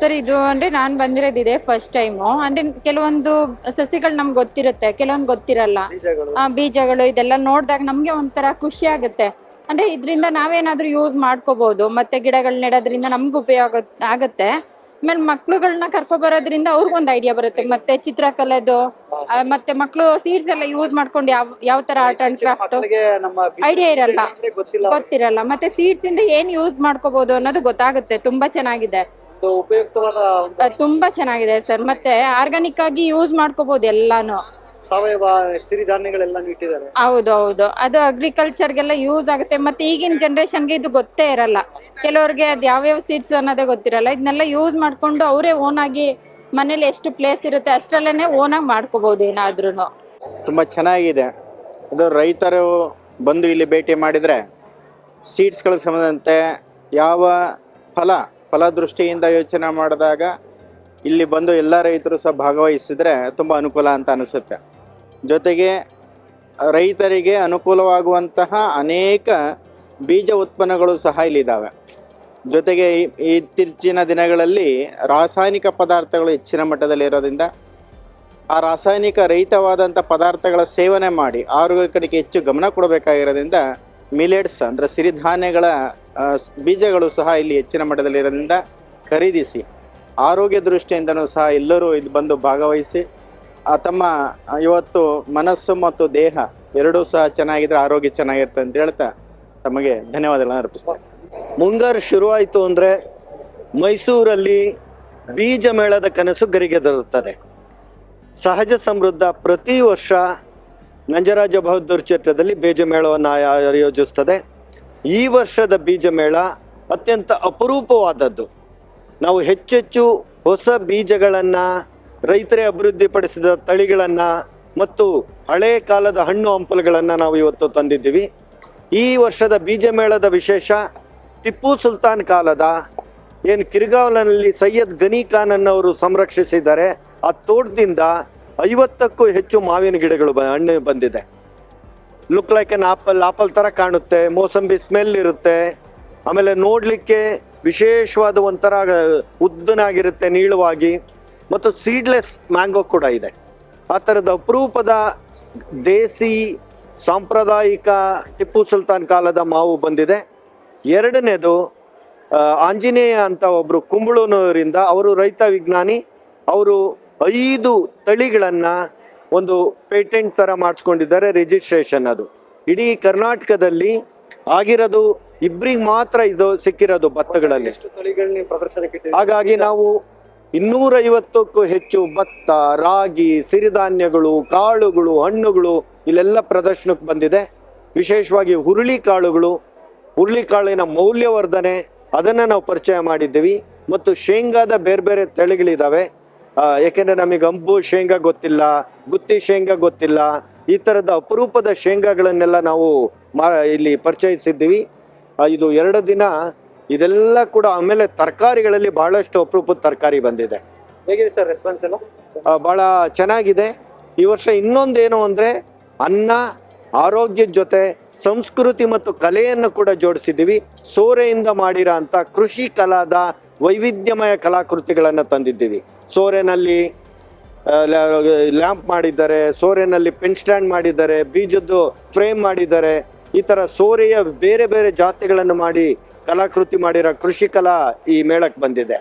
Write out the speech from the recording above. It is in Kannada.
ಸರ್ ಇದು ಅಂದ್ರೆ ನಾನು ಬಂದಿರೋದಿದೆ ಫಸ್ಟ್ ಟೈಮ್ ಅಂದ್ರೆ ಕೆಲವೊಂದು ಸಸಿಗಳು ನಮ್ಗೆ ಗೊತ್ತಿರುತ್ತೆ ಕೆಲವೊಂದು ಗೊತ್ತಿರಲ್ಲ. ಬೀಜಗಳು. ಆ, ಬೀಜಗಳು ಇದೆಲ್ಲ ನೋಡಿದಾಗ ನಮ್ಗೆ ಒಂಥರ ಖುಷಿ ಆಗುತ್ತೆ. ಅಂದ್ರೆ ಇದರಿಂದ ನಾವೇನಾದ್ರೂ ಯೂಸ್ ಮಾಡ್ಕೋಬಹುದು ಮತ್ತೆ ಗಿಡಗಳು ನೆಡೋದ್ರಿಂದ ನಮ್ಗೆ ಉಪಯೋಗ ಆಗುತ್ತೆ. ಆಮೇಲೆ ಮಕ್ಳುಗಳನ್ನ ಕರ್ಕೊ ಬರೋದ್ರಿಂದ ಅವ್ರಿಗೊಂದು ಐಡಿಯಾ ಬರುತ್ತೆ. ಮತ್ತೆ ಚಿತ್ರಕಲೆದು ಆ, ಮತ್ತೆ ಮಕ್ಳು ಸೀಡ್ಸ್ ಎಲ್ಲ ಯೂಸ್ ಮಾಡ್ಕೊಂಡು ಯಾವ ಯಾವ ತರ ಆರ್ಟ್ ಅಂಡ್ ಕ್ರಾಫ್ಟ್ ಮಕ್ಕಳಿಗೆ ನಮ್ಮ ಬೀಜ ಐಡಿಯಾ ಇರಲ್ಲ. ಅಂದ್ರೆ ಗೊತ್ತಿಲ್ಲ ಗೊತ್ತಿರಲ್ಲ. ಮತ್ತೆ ಸೀಡ್ಸ್ ಇಂದ ಏನ್ ಯೂಸ್ ಮಾಡ್ಕೋಬಹುದು ಅನ್ನೋದು ಗೊತ್ತಾಗುತ್ತೆ. ತುಂಬಾ ಚೆನ್ನಾಗಿದೆ. ಒಂದು ಉಪಯುಕ್ತವಾದ ಒಂದು ಅಹ್ ತುಂಬಾ ಚೆನ್ನಾಗಿದೆ ಸರ್. ಮತ್ತೆ ಆರ್ಗಾನಿಕ್ ಆಗಿ ಯೂಸ್ ಮಾಡ್ಕೋಬಹುದು ಎಲ್ಲಾನು. ಸಾವಯವ ಸಿರಿಧಾನ್ಯಗಳೆಲ್ಲ ಇಟ್ಟಿದ್ದಾರೆ. ಹೌದು ಹೌದು. ಅದು ಅಗ್ರಿಕಲ್ಚರ್ಗೆಲ್ಲ ಯೂಸ್ ಆಗುತ್ತೆ. ಮತ್ತೆ ಈಗಿನ ಜನರೇಷನ್ಗೆ ಇದು ಗೊತ್ತೇ ಇರಲ್ಲ. ಕೆಲವ್ರಿಗೆ ಅದು ಯಾವ್ಯಾವ ಸೀಡ್ಸ್ ಅನ್ನೋದೇ ಗೊತ್ತಿರಲ್ಲ. ಇದನ್ನೆಲ್ಲ ಯೂಸ್ ಮಾಡ್ಕೊಂಡು ಅವರೇ ಓನ್ ಆಗಿ ಮನೇಲಿ ಎಷ್ಟು ಪ್ಲೇಸ್ ಇರುತ್ತೆ ಅಷ್ಟರಲ್ಲೇ ಓನ್ ಆಗಿ ಮಾಡ್ಕೋಬಹುದು ಏನಾದ್ರೂ ತುಂಬಾ ಚೆನ್ನಾಗಿದೆ. ಇದು ರೈತರು ಬಂದು ಇಲ್ಲಿ ಭೇಟಿ ಮಾಡಿದ್ರೆ ಸೀಡ್ಸ್ಗಳ ಸಂಬಂಧಂತೆ ಯಾವ ಫಲ ಫಲದೃಷ್ಟಿಯಿಂದ ಯೋಚನೆ ಮಾಡಿದಾಗ ಇಲ್ಲಿ ಬಂದು ಎಲ್ಲ ರೈತರು ಸಹ ಭಾಗವಹಿಸಿದರೆ ತುಂಬ ಅನುಕೂಲ ಅಂತ ಅನಿಸುತ್ತೆ. ಜೊತೆಗೆ ರೈತರಿಗೆ ಅನುಕೂಲವಾಗುವಂತಹ ಅನೇಕ ಬೀಜ ಉತ್ಪನ್ನಗಳು ಸಹ ಇಲ್ಲಿದ್ದಾವೆ. ಜೊತೆಗೆ ಇತ್ತೀಚಿನ ದಿನಗಳಲ್ಲಿ ರಾಸಾಯನಿಕ ಪದಾರ್ಥಗಳು ಹೆಚ್ಚಿನ ಮಟ್ಟದಲ್ಲಿ ಇರೋದ್ರಿಂದ ಆ ರಾಸಾಯನಿಕ ರಹಿತವಾದಂಥ ಪದಾರ್ಥಗಳ ಸೇವನೆ ಮಾಡಿ ಆರೋಗ್ಯ ಕಡೆಗೆ ಹೆಚ್ಚು ಗಮನ ಕೊಡಬೇಕಾಗಿರೋದ್ರಿಂದ ಮಿಲೆಟ್ಸ್ ಅಂದರೆ ಸಿರಿಧಾನ್ಯಗಳ ಬೀಜಗಳು ಸಹ ಇಲ್ಲಿ ಹೆಚ್ಚಿನ ಮಟ್ಟದಲ್ಲಿ ಇರೋದ್ರಿಂದ ಖರೀದಿಸಿ, ಆರೋಗ್ಯ ದೃಷ್ಟಿಯಿಂದನೂ ಸಹ ಎಲ್ಲರೂ ಇಲ್ಲಿ ಬಂದು ಭಾಗವಹಿಸಿ ತಮ್ಮ ಇವತ್ತು ಮನಸ್ಸು ಮತ್ತು ದೇಹ ಎರಡೂ ಸಹ ಚೆನ್ನಾಗಿದ್ರೆ ಆರೋಗ್ಯ ಚೆನ್ನಾಗಿರುತ್ತೆ ಅಂತ ಹೇಳ್ತಾ ತಮಗೆ ಧನ್ಯವಾದಗಳನ್ನು ಅರ್ಪಿಸ್ತಾರೆ ಮುಂಗಾರು ಶುರುವಾಯಿತು ಅಂದರೆ ಮೈಸೂರಲ್ಲಿ ಬೀಜ ಮೇಳದ ಕನಸು ಗರಿಗೆದರುತ್ತದೆ ಸಹಜ ಸಮೃದ್ಧ ಪ್ರತಿ ವರ್ಷ ನಂಜರಾಜ ಬಹದ್ದೂರ್ ಕ್ಷೇತ್ರದಲ್ಲಿ ಬೀಜ ಮೇಳವನ್ನು ಆಯ- ಆಯೋಜಿಸ್ತದೆ. ಈ ವರ್ಷದ ಬೀಜ ಮೇಳ ಅತ್ಯಂತ ಅಪರೂಪವಾದದ್ದು. ನಾವು ಹೆಚ್ಚೆಚ್ಚು ಹೊಸ ಬೀಜಗಳನ್ನು, ರೈತರೇ ಅಭಿವೃದ್ಧಿಪಡಿಸಿದ ತಳಿಗಳನ್ನು ಮತ್ತು ಹಳೆ ಕಾಲದ ಹಣ್ಣು ಹಂಪಲುಗಳನ್ನು ನಾವು ಇವತ್ತು ತಂದಿದ್ದೀವಿ. ಈ ವರ್ಷದ ಬೀಜ ಮೇಳದ ವಿಶೇಷ ಟಿಪ್ಪು ಸುಲ್ತಾನ್ ಕಾಲದ ಏನು ಕಿರ್ಗಾವಲನಲ್ಲಿ ಸೈಯದ್ ಗನಿ ಖಾನ್ ಅನ್ನೋರು ಸಂರಕ್ಷಿಸಿದ್ದಾರೆ. ಆ ತೋಟದಿಂದ ಐವತ್ತಕ್ಕೂ ಹೆಚ್ಚು ಮಾವಿನ ಗಿಡಗಳು ಹಣ್ಣು ಬಂದಿದೆ. Look like an apple apple ಥರ ಕಾಣುತ್ತೆ, ಮೋಸಂಬಿ ಸ್ಮೆಲ್ ಇರುತ್ತೆ, ಆಮೇಲೆ ನೋಡಲಿಕ್ಕೆ ವಿಶೇಷವಾದ ಒಂಥರ, ಉದ್ದನಾಗಿರುತ್ತೆ ನೀಳವಾಗಿ, ಮತ್ತು ಸೀಡ್ಲೆಸ್ ಮ್ಯಾಂಗೋ ಕೂಡ ಇದೆ. ಆ ಥರದ ಅಪರೂಪದ ದೇಸಿ ಸಾಂಪ್ರದಾಯಿಕ ಟಿಪ್ಪು ಸುಲ್ತಾನ್ ಕಾಲದ ಮಾವು ಬಂದಿದೆ. ಎರಡನೇದು ಆಂಜನೇಯ ಅಂತ ಒಬ್ಬರು ಕುಂಬಳೂನವರಿಂದ ಅವರು ರೈತ ವಿಜ್ಞಾನಿ, ಅವರು ಐದು ತಳಿಗಳನ್ನು ಒಂದು ಪೇಟೆಂಟ್ ಥರ ಮಾಡಿಸ್ಕೊಂಡಿದ್ದಾರೆ ರಿಜಿಸ್ಟ್ರೇಷನ್ ಅದು. ಇಡೀ ಕರ್ನಾಟಕದಲ್ಲಿ ಆಗಿರೋದು ಇಬ್ಬರಿಗೆ ಮಾತ್ರ ಇದು ಸಿಕ್ಕಿರೋದು ಭತ್ತಗಳಲ್ಲಿ? ಹಾಗಾಗಿ ನಾವು ಇನ್ನೂರೈವತ್ತಕ್ಕೂ ಹೆಚ್ಚು ಭತ್ತ ರಾಗಿ ಸಿರಿಧಾನ್ಯಗಳು ಕಾಳುಗಳು ಹಣ್ಣುಗಳು ಇಲ್ಲೆಲ್ಲ ಪ್ರದರ್ಶನಕ್ಕೆ ಬಂದಿದೆ. ವಿಶೇಷವಾಗಿ ಹುರುಳಿ ಕಾಳುಗಳು ಹುರುಳಿ ಕಾಳಿನ ಮೌಲ್ಯವರ್ಧನೆ ಅದನ್ನು ನಾವು ಪರಿಚಯ ಮಾಡಿದ್ದೀವಿ. ಮತ್ತು ಶೇಂಗಾದ ಬೇರೆ ಬೇರೆ ತಳಿಗಳಿದ್ದಾವೆ ಯಾಕೆಂದ್ರೆ ನಮಗೆ ಅಂಬು ಶೇಂಗಾ ಗೊತ್ತಿಲ್ಲ ಗುತ್ತಿ ಶೇಂಗಾ ಗೊತ್ತಿಲ್ಲ ಈ ಥರದ ಅಪರೂಪದ ಶೇಂಗಾಗಳನ್ನೆಲ್ಲ ನಾವು ಮಾ ಇಲ್ಲಿ ಪರಿಚಯಿಸಿದ್ದೀವಿ. ಇದು ಎರಡು ದಿನ ಇದೆಲ್ಲ ಕೂಡ ಆಮೇಲೆ ತರಕಾರಿಗಳಲ್ಲಿ ಬಹಳಷ್ಟು ಅಪರೂಪದ ತರಕಾರಿ ಬಂದಿದೆ. ಹೇಗಿದೆ ಸರ್ ರೆಸ್ಪಾನ್ಸ್ ಎಲ್ಲ? ಬಹಳ ಚೆನ್ನಾಗಿದೆ. ಈ ವರ್ಷ ಇನ್ನೊಂದೇನು ಅಂದರೆ ಅನ್ನ ಆರೋಗ್ಯದ ಜೊತೆ ಸಂಸ್ಕೃತಿ ಮತ್ತು ಕಲೆಯನ್ನು ಕೂಡ ಜೋಡಿಸಿದ್ದೀವಿ. ಸೋರೆಯಿಂದ ಮಾಡಿರೋ ಅಂಥ ಕೃಷಿ ಕಲಾದ ವೈವಿಧ್ಯಮಯ ಕಲಾಕೃತಿಗಳನ್ನು ತಂದಿದ್ದೀವಿ. ಸೋರೆನಲ್ಲಿ ಲ್ಯಾಂಪ್ ಮಾಡಿದ್ದಾರೆ, ಸೋರೆನಲ್ಲಿ ಪೆನ್ ಸ್ಟ್ಯಾಂಡ್ ಮಾಡಿದ್ದಾರೆ, ಬೀಜದ್ದು ಫ್ರೇಮ್ ಮಾಡಿದ್ದಾರೆ. ಈ ಥರ ಸೋರೆಯ ಬೇರೆ ಬೇರೆ ಜಾತಿಗಳನ್ನು ಮಾಡಿ ಕಲಾಕೃತಿ ಮಾಡಿರೋ ಕೃಷಿ ಕಲಾ ಈ ಮೇಳಕ್ಕೆ ಬಂದಿದೆ.